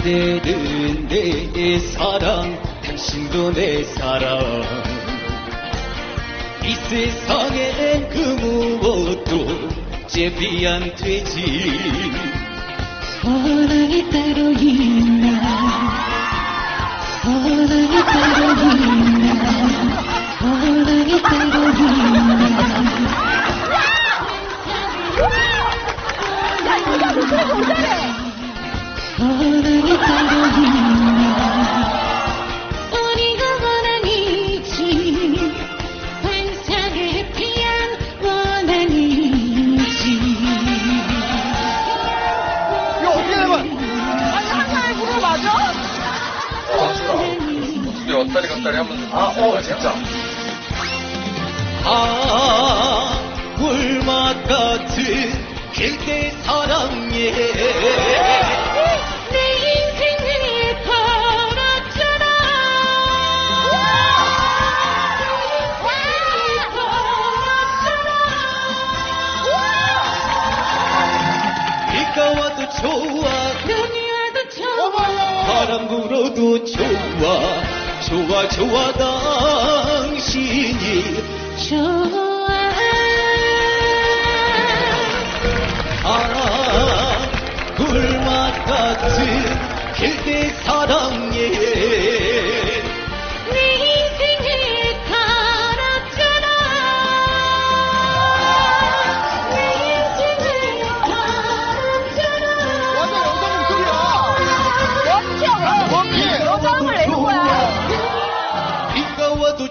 이제는 내 사랑 당신도 내 사랑. 이 세상엔 그 무엇도 제비 안 되지. 사랑이 따로 있나? 사랑이 따로 있나? 사랑이 따로 있나 왔다리 갔다리 하면서. 아, 어, 진짜. 아 꿀맛 같은 그대 사랑에. 내 인생을 걸었잖아 비가 와도 좋아. 눈이 와도 좋아. 바람 불어도 좋아 좋아 좋아 당신이. 좋아. 아 꿀맛 같은 그대 사랑에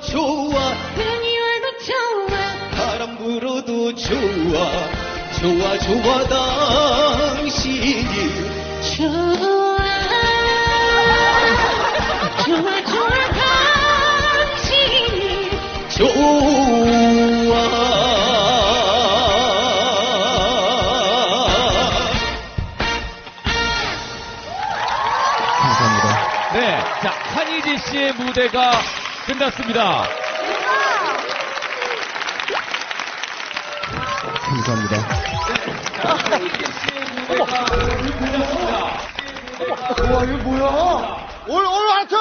좋아. 눈이 와도 좋아. 바람 불어도 좋아. 좋아 좋아 당신이. 좋아. 좋아 좋아 당신이. 좋아. 감사합니다. 네, 자 한희지 씨의 무대가 끝났습니다. 감사합니다. 와, 이거 뭐야? 올, 올 하트!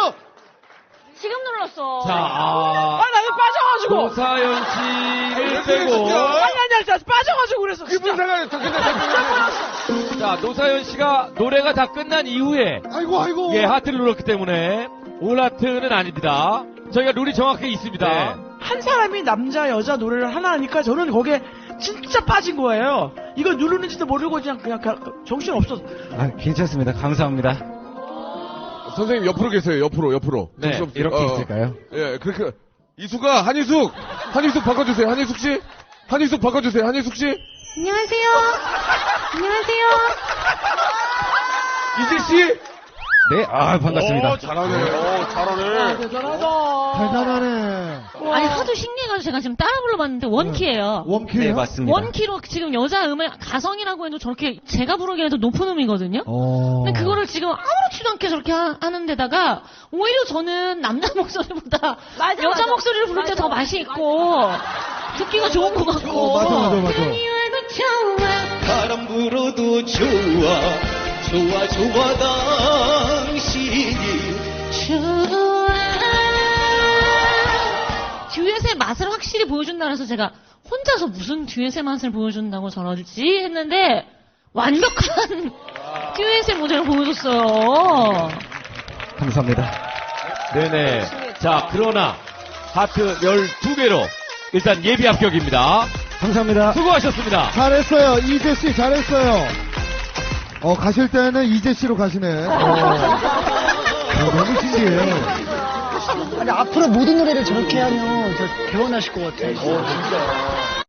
지금 눌렀어. 자, 아, 아, 나는 빠져가지고. 노사연 씨를 왜 빼고 진짜? 아니, 아니, 아니, 나 빠져가지고 그래서. 기분 잠깐만요. 자 노사연 씨가 노래가 다 끝난 이후에 아이고, 아이고. 예 하트를 눌렀기 때문에 올 하트는 아닙니다. 저희가 룰이 정확하게 있습니다. 네. 한 사람이 남자, 여자 노래를 하나 하니까 저는 거기에 진짜 빠진 거예요. 이거 누르는지도 모르고 그냥, 그냥, 가- 정신 없었어. 아, 괜찮습니다. 감사합니다. 선생님 옆으로 계세요, 옆으로, 옆으로. 네, 정신 없- 이렇게 어, 있을까요? 예, 그렇게. 이수가, 한이숙! 한이숙 바꿔주세요, 한이숙 씨? 한이숙 바꿔주세요, 한이숙 씨? 안녕하세요 안녕하세요 이재 씨? 네, 아, 반갑습니다. 오, 잘하네. 오, 잘하네. 대단하네. 아니 하도 신기해가지고 제가 지금 따라 불러봤는데 원키예요 원키요? 네, 맞습니다. 원키로 지금 여자 음의 가성이라고 해도 저렇게 제가 부르기에도 높은 음이거든요 어. 근데 그거를 지금 아무렇지도 않게 저렇게 하, 는 데다가 오히려 저는 남자 목소리보다 맞아, 여자 맞아. 목소리를 부를 때 더. 맛이 있고 듣기가 좋은 것 같고 어, 맞아, 맞아, 맞아. 와도 좋아 바람 불어도 좋아 좋아 좋아 당신이 좋아 듀엣의 맛을 확실히 보여준다 그래서 제가 혼자서 무슨 듀엣의 맛을 보여준다고 저러지 했는데 완벽한 듀엣의 무대를 보여줬어요 감사합니다. 네네. 자 그러나 하트 12개로 일단 예비 합격입니다. 감사합니다. 수고하셨습니다. 잘했어요. 이재 씨 잘했어요. 어, 가실 때는 이재 씨로 가시네. 어. 어, 너무 신기해요. 아니 앞으로 모든 노래를 저렇게 하면 저 개원하실 것 같아요.